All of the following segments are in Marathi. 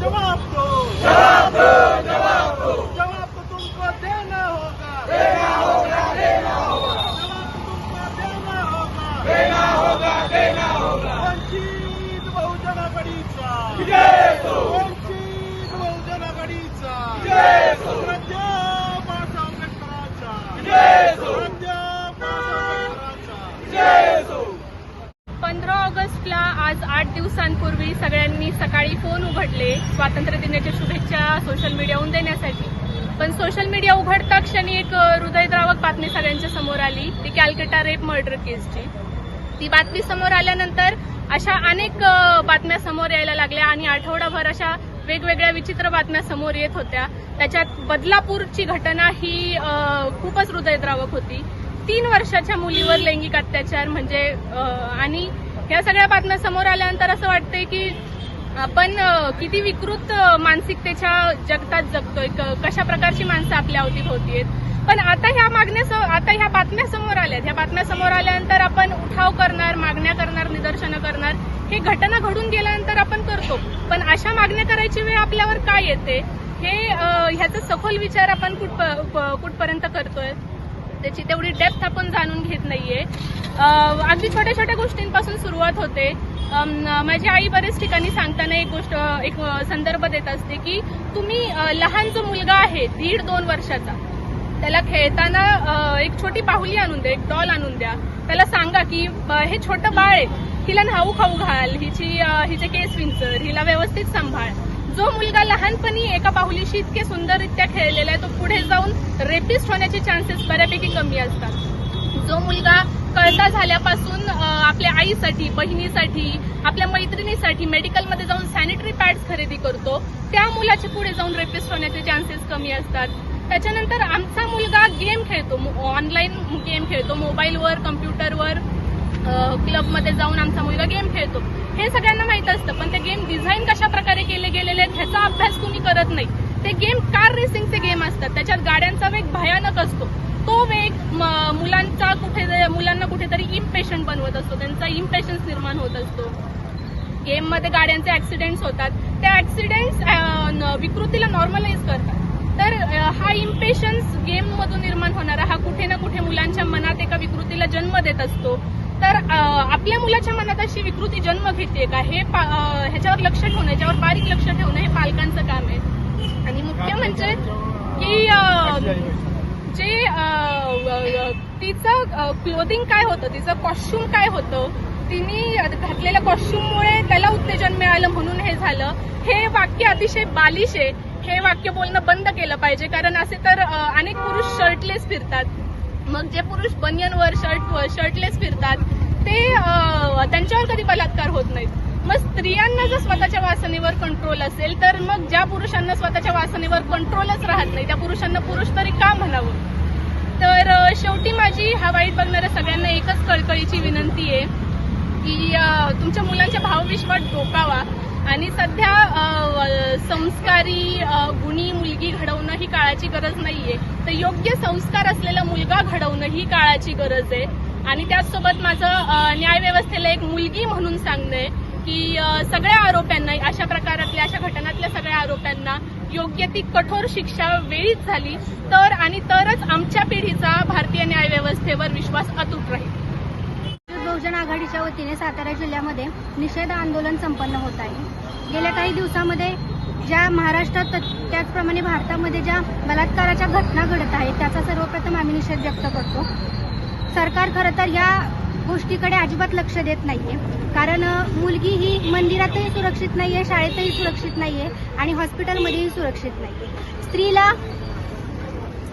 জবাব দো জবাব দো सकाळी फोन उघडले स्वातंत्र्य दिनाच्या शुभेच्छा सोशल मीडियाहून देण्यासाठी. पण सोशल मीडिया उघडता क्षणी एक हृदयद्रावक बातमी सगळ्यांच्या समोर आली. ती कॅलकटा रेप मर्डर केसची ती बातमी समोर आल्यानंतर अशा अनेक बातम्या समोर यायला लागल्या आणि आठवडाभर अशा वेगवेगळ्या विचित्र बातम्या समोर येत होत्या. त्याच्यात बदलापूरची घटना ही खूपच हृदयद्रावक होती. तीन वर्षाच्या मुलीवर लैंगिक अत्याचार म्हणजे आणि या सगळ्या बातम्या समोर आल्यानंतर असं वाटतंय की आपण किती विकृत मानसिकतेच्या जगतात जगतोय. क- कशा प्रकारची माणसं आपल्या अवतीभोवती आहेत पण आता ह्या मागण्या आता ह्या बातम्या समोर आल्यात. ह्या बातम्या समोर आल्यानंतर आपण उठाव करणार मागण्या करणार निदर्शनं करणार. हे घटना घडून गेल्यानंतर आपण करतो. पण अशा मागण्या करायची वेळ आपल्यावर काय येते? हे ह्याचा सखोल विचार आपण कुठ प- कुठपर्यंत करतोय? त्याची तेवढी डेप्थ आपण जाणून घेत नाहीये. अगदी छोट्या छोट्या गोष्टींपासून सुरुवात होते. माझी आई बरेच ठिकाणी सांगताना एक गोष्ट एक संदर्भ देत असते की तुम्ही लहान जो मुलगा आहे दीड दोन वर्षाचा त्याला खेळताना एक छोटी बाहुली आणून द्या एक डॉल आणून द्या. त्याला सांगा की हे छोटं बाळ आहे. हिला न्हाऊ खाऊ घाल. हिची हिचे केस विंचर. हिला व्यवस्थित सांभाळ. जो मुलगा लहानपणी एका बाहुलीशी इतके सुंदररित्या खेळलेला आहे तो पुढे जाऊन रेपिस्ट होण्याचे चान्सेस बऱ्यापैकी कमी असतात. जो मुलगा कळता झाल्यापासून आपल्या आईसाठी बहिणीसाठी आपल्या मैत्रिणीसाठी मेडिकलमध्ये जाऊन सॅनिटरी पॅड्स खरेदी करतो त्या मुलाचे पुढे जाऊन रेपिस्ट होण्याचे चान्सेस कमी असतात. त्याच्यानंतर आमचा मुलगा गेम खेळतो ऑनलाईन गेम खेळतो मोबाईलवर कम्प्युटरवर क्लबमध्ये जाऊन आमचा मुलगा गेम खेळतो. हे सगळ्यांना माहीत असतं पण ते गेम डिझाईन कशा प्रकारे केले गेलेले आहेत ह्याचा अभ्यास करत नाही. ते गेम कार रेसिंगचे गेम असतात. त्याच्यात गाड्यांचा वेग भयानक असतो. तो वेग मुलांचा कुठे मुलांना कुठेतरी इम्पेशंट बनवत असतो. त्यांचा इम्पेशन्स निर्माण होत असतो. गेममध्ये गाड्यांचे ऍक्सिडेंट्स होतात. त्या ऍक्सिडेंट्स विकृतीला नॉर्मलाइज करतात. हा इम्पेशन्स गेम मधून निर्माण होणारा हा कुठे ना कुठे मुलांच्या मनात एका विकृतीला जन्म देत असतो. तर आपल्या मुलाच्या मनात अशी विकृती जन्म घेते का? हे पा- ह्याच्यावर लक्ष ठेवणं ह्याच्यावर बारीक लक्ष ठेवणं हे पालकांचं काम आहे. आणि मुख्य म्हणजे की जे तिचं क्लोदिंग काय होतं तिचं कॉस्ट्युम काय होतं तिने घातलेल्या कॉस्ट्युममुळे त्याला उत्तेजन मिळालं म्हणून हे झालं. हे वाक्य अतिशय बालिश आहे. हे वाक्य बोलणं बंद केलं पाहिजे कारण असे तर अनेक पुरुष शर्टलेस फिरतात. मग जे पुरुष बनियनवर शर्ट शर्टलेस फिरतात ते त्यांच्यावर कधी बलात्कार होत नाहीत. मग स्त्रियांना जर स्वतःच्या वासनेवर कंट्रोल असेल तर मग ज्या पुरुषांना स्वतःच्या वासनेवर कंट्रोलच राहत नाही त्या पुरुषांना पुरुष तरी का म्हणावं? तर शेवटी माझी हा वाईट बघणाऱ्या सगळ्यांना एकच कळकळीची विनंती आहे की तुमच्या मुलांच्या भावविश्वात डोकावा. आणि सध्या संस्कारी गुणी मुलगी घडवणं ही काळाची गरज नाहीये. तर योग्य संस्कार असलेला मुलगा घडवणं ही काळाची गरज आहे. आणि त्याचसोबत माझं न्यायव्यवस्थेला एक मुलगी म्हणून सांगणं आहे की सगळ्या आरोप्यांना अशा प्रकारातल्या अशा घटनातल्या सगळ्या आरोप्यांना योग्य ती कठोर शिक्षा वेळीच झाली. तर आणि तरच आमच्या पिढीचा भारतीय न्यायव्यवस्थेवर विश्वास अतूट राहील. बहुजन आघाडीच्या वतीने सातारा जिल्ह्यामध्ये निषेध आंदोलन संपन्न होत आहे. गेल्या काही दिवसामध्ये ज्या महाराष्ट्रात त- त्याचप्रमाणे भारतामध्ये ज्या बलात्काराच्या घटना घडत आहेत त्याचा सर्वप्रथम आम्ही निषेध व्यक्त करतो. सरकार खरं तर या गोष्टीकडे अजिबात लक्ष देत नाहीये. कारण मुलगी ही मंदिरातही सुरक्षित नाहीये शाळेतही सुरक्षित नाहीये आणि हॉस्पिटलमध्येही सुरक्षित नाहीये. स्त्रीला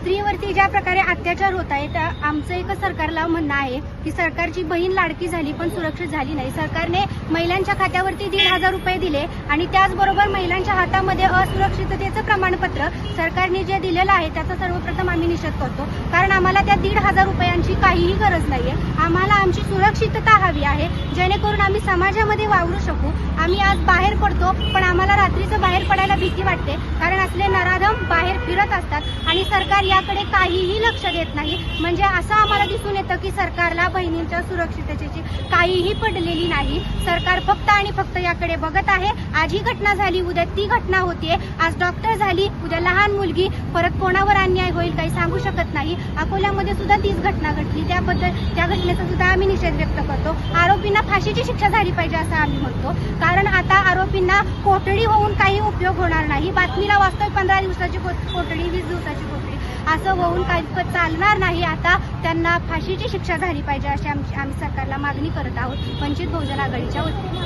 स्त्रीवरती ज्या प्रकारे अत्याचार होत आहे त्या आमचं एक सरकारला म्हणणं आहे की सरकारची बहीण लाडकी झाली पण सुरक्षित झाली नाही. सरकारने महिलांच्या खात्यावरती दीड हजार रुपये दिले आणि त्याचबरोबर महिलांच्या हातामध्ये असुरक्षिततेचं प्रमाणपत्र सरकारने जे दिलेलं आहे त्याचा सर्वप्रथम आम्ही निषेध करतो. कारण आम्हाला त्या दीड हजार रुपयांची काहीही गरज नाहीये. आम्हाला आमची सुरक्षितता हवी आहे. जेणेकरून आम्ही समाजामध्ये वावरू शकू. आम्ही आज बाहेर पडतो पण आम्हाला रात्रीचं बाहेर पडायला भीती वाटते. कारण असले नराधम बाहेर फिरत असतात आणि सरकार याकडे काहीही लक्ष देत नाही. म्हणजे असं आम्हाला दिसून येतं की सरकारला बहिणींच्या सुरक्षिततेची काहीही पडलेली नाही. सरकार फक्त आणि फक्त याकडे बघत आहे. आज ही घटना झाली उद्या ती घटना होतीये. आज डॉक्टर झाली उद्या लहान मुलगी. परत कोणावर अन्याय होईल काही सांगू शकत नाही. अकोल्यामध्ये सुद्धा तीच घटना घडली. त्याबद्दल त्या घटनेचा सुद्धा आम्ही निषेध व्यक्त करतो. आरोपींना फाशीची शिक्षा झाली पाहिजे असं आम्ही म्हणतो. कारण आता आरोपींना कोठडी होऊन काही उपयोग होणार नाही. बातमीला वास्तव पंधरा दिवसाची कोठडी वीस दिवसाची कोठडी. असं होऊन काही चालणार नाही. आता त्यांना फाशीची शिक्षा झाली पाहिजे अशी आमची आम्ही सरकारला मागणी करत आहोत. वंचित बहुजन आघाडीच्या वतीने.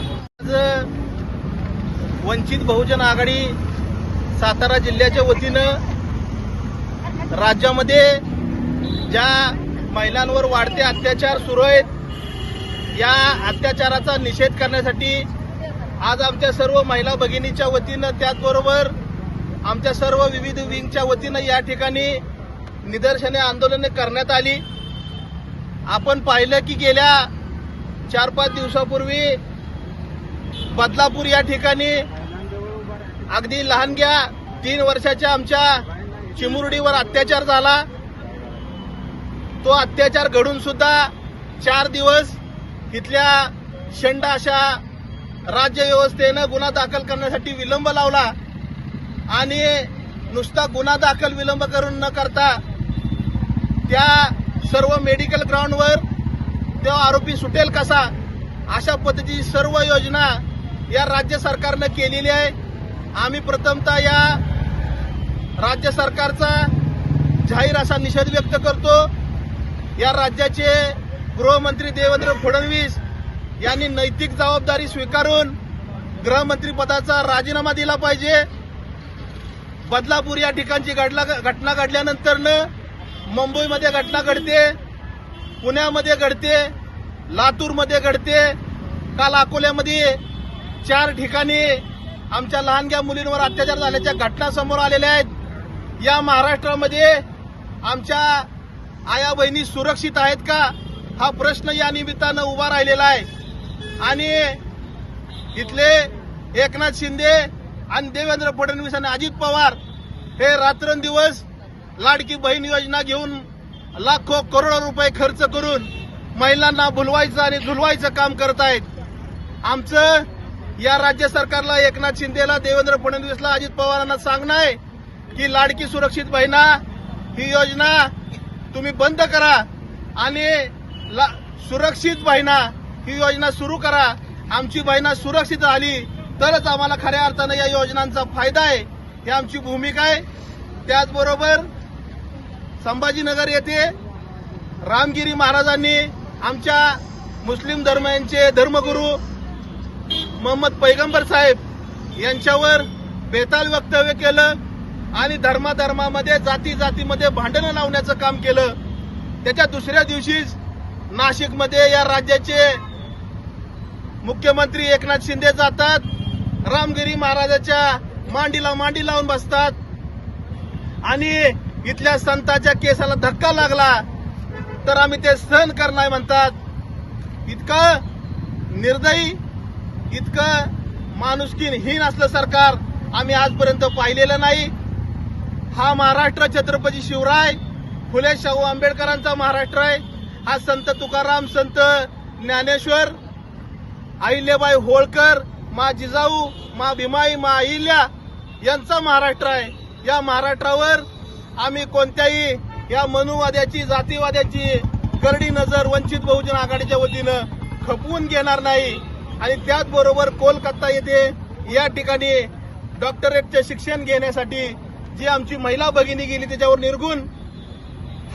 वंचित बहुजन आघाडी सातारा जिल्ह्याच्या वतीनं राज्यामध्ये ज्या महिलांवर वाढते अत्याचार सुरू आहेत या अत्याचाराचा निषेध करण्यासाठी आज आमच्या सर्व महिला भगिनीच्या वतीनं त्याचबरोबर आमच्या सर्व विविध विंगच्या वतीनं या ठिकाणी निदर्शने आंदोलने करण्यात आली. आपण पाहिलं की गेल्या चार पाच दिवसापूर्वी बदलापूर या ठिकाणी अगदी लहानग्या तीन वर्षाच्या आमच्या चिमुरडीवर अत्याचार झाला. तो अत्याचार घडून सुद्धा चार दिवस इथल्या शंड अशा राज्य व्यवस्थेनं गुन्हा दाखल करण्यासाठी विलंब लावला आणि नुसता गुन्हा दाखल विलंब करून न करता त्या सर्व मेडिकल ग्राउंडवर तो आरोपी सुटेल कसा अशा पद्धतीची सर्व योजना या राज्य सरकारनं केलेली आहे. आम्ही प्रथमतः या राज्य सरकारचा जाहीर असा निषेध व्यक्त करतो. या राज्याचे गृहमंत्री देवेंद्र फडणवीस यांनी नैतिक जबाबदारी स्वीकारून गृहमंत्रीपदाचा राजीनामा दिला पाहिजे. बदलापूर या ठिकाणची घडला घटना घडल्यानंतरनं मुंबईमध्ये घटना घडते पुण्यामध्ये घडते लातूरमध्ये घडते. काल अकोल्यामध्ये चार ठिकाणी आमच्या लहानग्या मुलींवर अत्याचार झाल्याच्या घटना समोर आलेल्या आहेत. या महाराष्ट्रामध्ये आमच्या आया बहिणी सुरक्षित आहेत का? हा प्रश्न या निमित्तानं उभा राहिलेला आहे. आणि इथले एकनाथ शिंदे आणि देवेंद्र फडणवीस आणि अजित पवार हे रात्रंदिवस लाडकी बहीण योजना घेऊन लाखो करोडो रुपये खर्च करून महिलांना भुलवायचं आणि झुलवायचं काम करत आहेत. आमचं या राज्य सरकारला एकनाथ शिंदेला देवेंद्र फडणवीसला अजित पवारांना सांगणं आहे की लाडकी सुरक्षित बहिणा ही योजना तुम्ही बंद करा आणि ला- सुरक्षित बहिणा ही योजना सुरू करा. आमची बहिणा सुरक्षित आली तरच आम्हाला खऱ्या अर्थानं या योजनांचा फायदा आहे. ही आमची भूमिका आहे. त्याचबरोबर संभाजीनगर येथे रामगिरी महाराजांनी आमच्या मुस्लिम धर्मांचे धर्मगुरू मोहम्मद पैगंबर साहेब यांच्यावर बेताल वक्तव्य केलं आणि धर्माधर्मामध्ये जाती जातीमध्ये भांडणं लावण्याचं काम केलं. त्याच्या दुसऱ्या दिवशीच नाशिकमध्ये या राज्याचे मुख्यमंत्री एकनाथ शिंदे जातात. रामगिरी महाराजाच्या मांडीला मांडी लावून बसतात. आणि इथल्या संताच्या केसाला धक्का लागला तर आम्ही ते सहन करणार म्हणतात. इतकं निर्दयी इतकं माणुसकीहीन असलं सरकार आम्ही आजपर्यंत पाहिलेलं नाही. हा महाराष्ट्र छत्रपती शिवराय फुले शाहू आंबेडकरांचा महाराष्ट्र आहे. हा संत तुकाराम संत ज्ञानेश्वर अहिल्याबाई होळकर मा जिजाऊ मा भीमाई मा अहिल्या यांचा महाराष्ट्र आहे. या महाराष्ट्रावर आम्ही कोणत्याही या मनुवाद्याची जातीवाद्याची करडी नजर वंचित बहुजन आघाडीच्या वतीनं खपवून घेणार नाही. आणि त्याचबरोबर कोलकाता येथे या ठिकाणी डॉक्टरेटचे शिक्षण घेण्यासाठी जी आमची महिला भगिनी गेली त्याच्यावर निर्गुण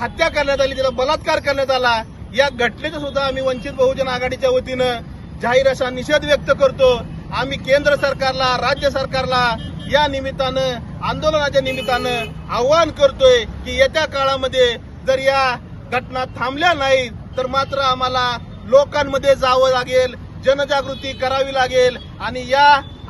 हत्या करण्यात आली त्याला बलात्कार करण्यात आला या घटनेचं सुद्धा आम्ही वंचित बहुजन आघाडीच्या वतीनं जाहीर असा निषेध व्यक्त करतो. आम्ही केंद्र सरकारला राज्य सरकारला या निमित्तानं आंदोलनाच्या निमित्तानं आव्हान करतोय की येत्या काळामध्ये जर या घटना थांबल्या नाहीत तर मात्र आम्हाला लोकांमध्ये जावं लागेल जनजागृती करावी लागेल. आणि या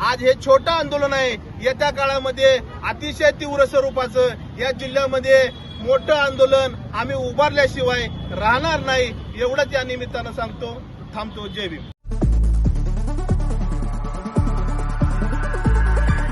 आज हे छोटं आंदोलन आहे येत्या काळामध्ये अतिशय तीव्र स्वरूपाचं या जिल्ह्यामध्ये मोठं आंदोलन आम्ही उभारल्याशिवाय राहणार नाही एवढंच या निमित्तानं सांगतो. थांबतो जय भीम.